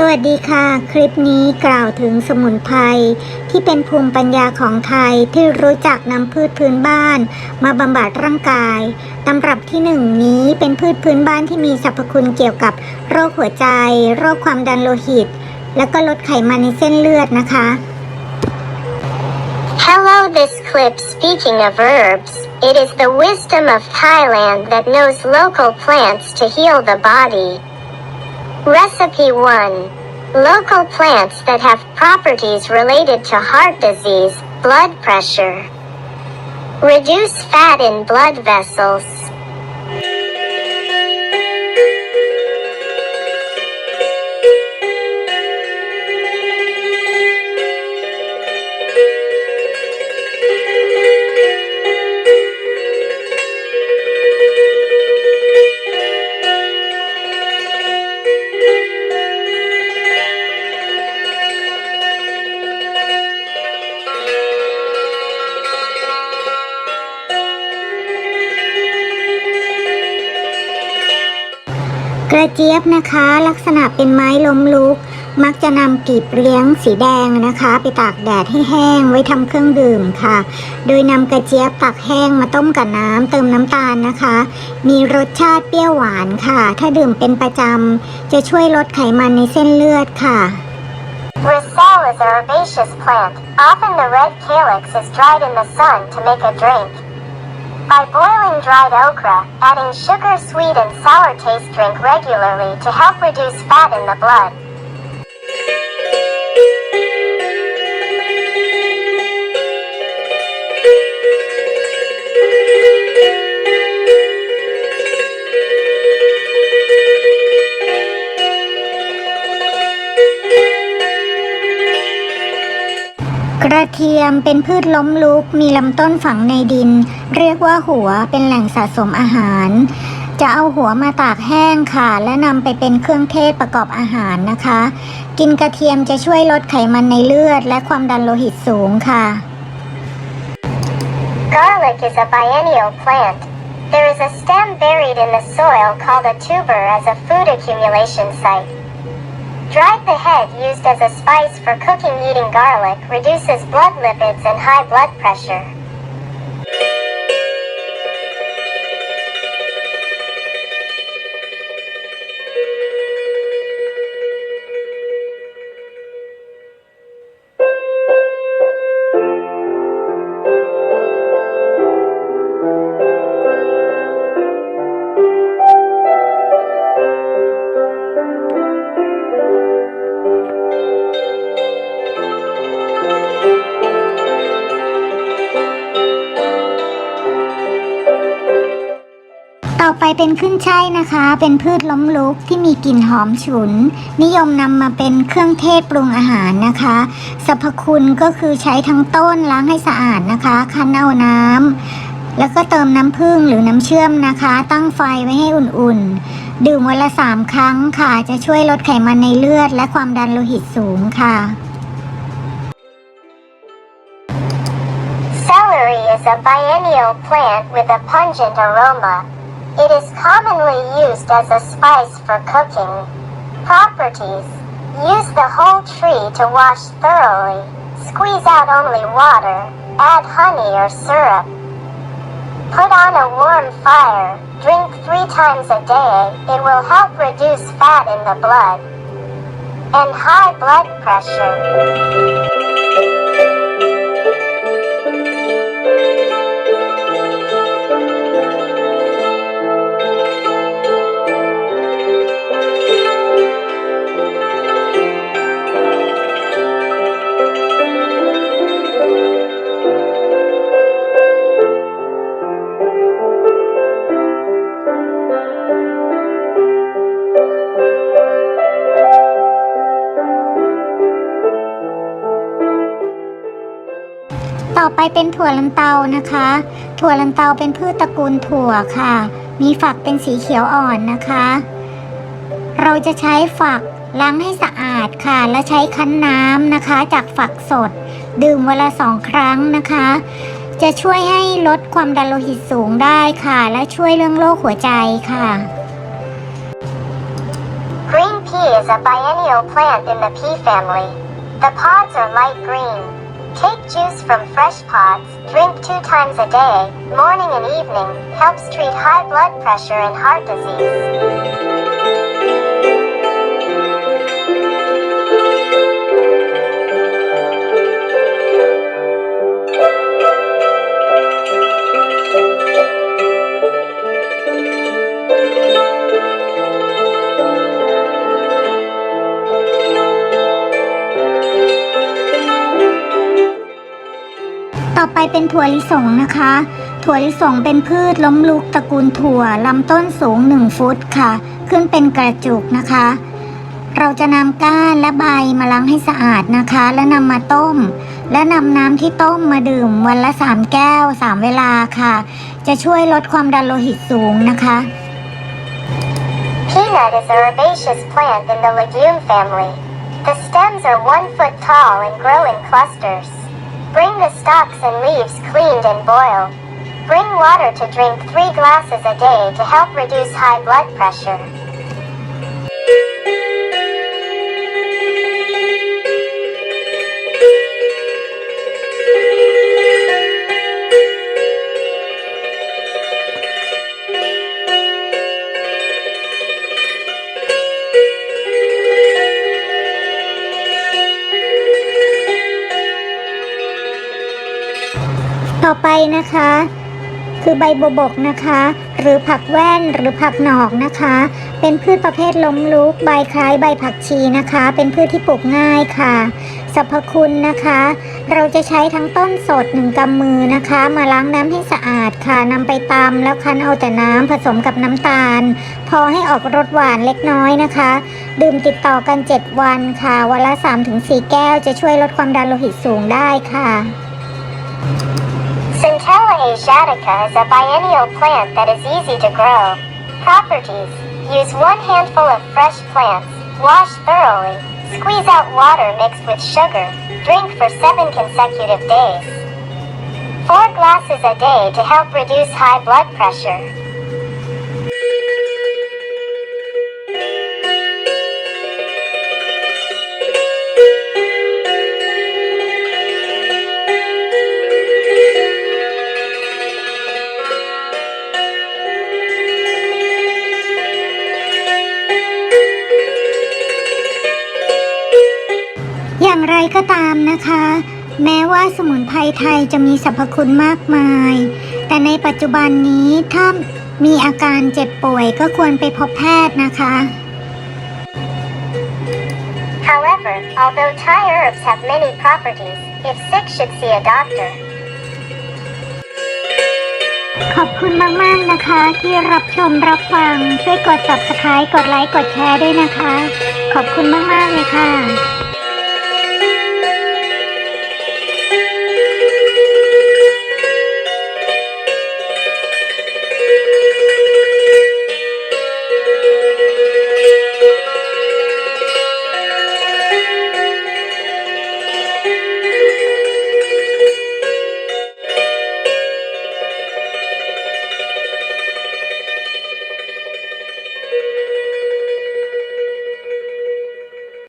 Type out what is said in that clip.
สวัสดีค่ะ คลิปนี้กล่าวถึงสมุนไพรที่เป็นภูมิปัญญาของไทยที่รู้จักนำพืชพื้นบ้าน มาบำบัดร่างกายตำรับที่หนึ่งนี้เป็นพืชพื้นบ้านที่มีสรรพคุณเกี่ยวกับโรคหัวใจ โรคความดันโลหิต แล้วก็ลดไขมันในเส้นเลือดนะคะ Hello, this clip speaking of herbs. It is the wisdom of Thailand that knows local plants to heal the body. Recipe 1. Local plants that have properties related to heart disease, blood pressure. Reduce fat in blood vessels. กระเจี๊ยบนะคะ ลักษณะเป็นไม้ล้มลุก มักจะนำกีบเลี้ยงสีแดงนะคะ ไปตากแดดให้แห้งไว้ทำเครื่องดื่มค่ะ โดยนำกระเจี๊ยบตากแห้งมาต้มกับน้ำเติมน้ำตาลนะคะ มีรสชาติเปรี้ยวหวานค่ะ ถ้าดื่มเป็นประจำจะช่วยลดไขมันในเส้นเลือดค่ะ Roselle is a herbaceous plant. Often the red calyx is dried in the sun to make a drink. By boiling dried okra, adding sugar, sweet, and sour taste drink regularly to help reduce fat in the blood. เทียมเป็นพืชล้มลุก มีลำต้นฝังในดิน เรียกว่าหัวเป็นแหล่งสะสมอาหาร จะเอาหัวมาตากแห้งค่ะ และนำไปเป็นเครื่องเทศประกอบอาหารนะคะ กินกระเทียมจะช่วยลดไขมันในเลือด และความดันโลหิตสูงค่ะ Garlic is a biennial plant. There is a stem buried in the soil called a tuber as a food accumulation site. Dried the head used as a spice for cooking eating garlic reduces blood lipids and high blood pressure. เป็นขึ้นช่ายนะคะ เป็นพืชล้มลุกที่มีกลิ่นหอมฉุน นิยมนำมาเป็นเครื่องเทศปรุงอาหารนะคะ สรรพคุณก็คือใช้ทั้งต้นล้างให้สะอาดนะคะ คั้นเอาน้ำแล้วก็เติมน้ำผึ้งหรือน้ำเชื่อมนะคะ ตั้งไฟไว้ให้อุ่นๆ ดื่มวันละสามครั้งค่ะ จะช่วยลดไขมันในเลือด และความดันโลหิตสูงค่ะ Celery is a biennial plant with a pungent aroma. It is commonly used as a spice for cooking. Properties Use the whole tree to wash thoroughly. Squeeze out only water. Add honey or syrup. Put on a warm fire. Drink three times a day. It will help reduce fat in the blood and high blood pressure. เป็นถั่วลันเตานะคะ ถั่วลันเตาเป็นพืชตระกูลถั่วค่ะ มีฝักเป็นสีเขียวอ่อนนะคะ เราจะใช้ฝักล้างให้สะอาดค่ะ และใช้คั้นน้ำนะคะ จากฝักสด ดื่มวันละสองครั้งนะคะ จะช่วยให้ลดความดันโลหิตสูงได้ค่ะ และช่วยเรื่องโรคหัวใจค่ะ Green pea pea is a biennial plant in the pea family. The pods are light green. Take juice from fresh pods, drink two times a day, morning and evening, helps treat high blood pressure and heart disease. ต่อไปเป็นถั่วลิสงนะคะ ถั่วลิสงเป็นพืชล้มลุกตระกูลถั่วลำต้นสูง 1 ฟุตค่ะ ขึ้นเป็นกระจุกนะคะ เราจะนำก้านและใบมาล้างให้สะอาดนะคะ และนำมาต้ม และนำน้ำที่ต้มมาดื่มวันละ 3 แก้ว 3 เวลาค่ะ จะช่วยลดความดันโลหิตสูงนะคะ Peanut is a herbaceous plant in the legume family. The stems are one foot tall and grow in clusters. Bring the stalks and leaves cleaned and boiled. Bring water to drink three glasses a day to help reduce high blood pressure. ต่อไปนะคะ คือใบบัวบกนะคะ หรือผักแว่นหรือผักหนอกนะคะ เป็นพืชประเภทล้มลุกใบคล้ายใบผักชีนะคะ เป็นพืชที่ปลูกง่ายค่ะสรรพคุณนะคะ เราจะใช้ทั้งต้นสดหนึ่งกำมือนะคะ มาล้างน้ำให้สะอาดค่ะนำไปตำแล้วคั้นเอาแต่น้ำผสมกับน้ำตาล พอให้ออกรสหวานเล็กน้อยนะคะ ดื่มติดต่อกัน 7 วันค่ะ วันละ 3-4 แก้วจะช่วยลดความดันโลหิตสูงได้ค่ะ asiatica is a biennial plant that is easy to grow. Properties Use one handful of fresh plants, wash thoroughly, squeeze out water mixed with sugar, drink for seven consecutive days. Four glasses a day to help reduce high blood pressure. อย่างไรก็ตามนะคะ แม้ว่าสมุนไพรไทยจะมีสรรพคุณมากมาย แต่ในปัจจุบันนี้ถ้ามีอาการเจ็บป่วยก็ควรไปพบแพทย์นะคะ However, although Thai herbs have many properties, if sick should see a doctor. ขอบคุณมาก ๆ นะคะ ที่รับชมรับฟัง ช่วยกด subscribe กดไลค์ กดแชร์ด้วยนะคะ ขอบคุณมาก ๆ เลยค่ะ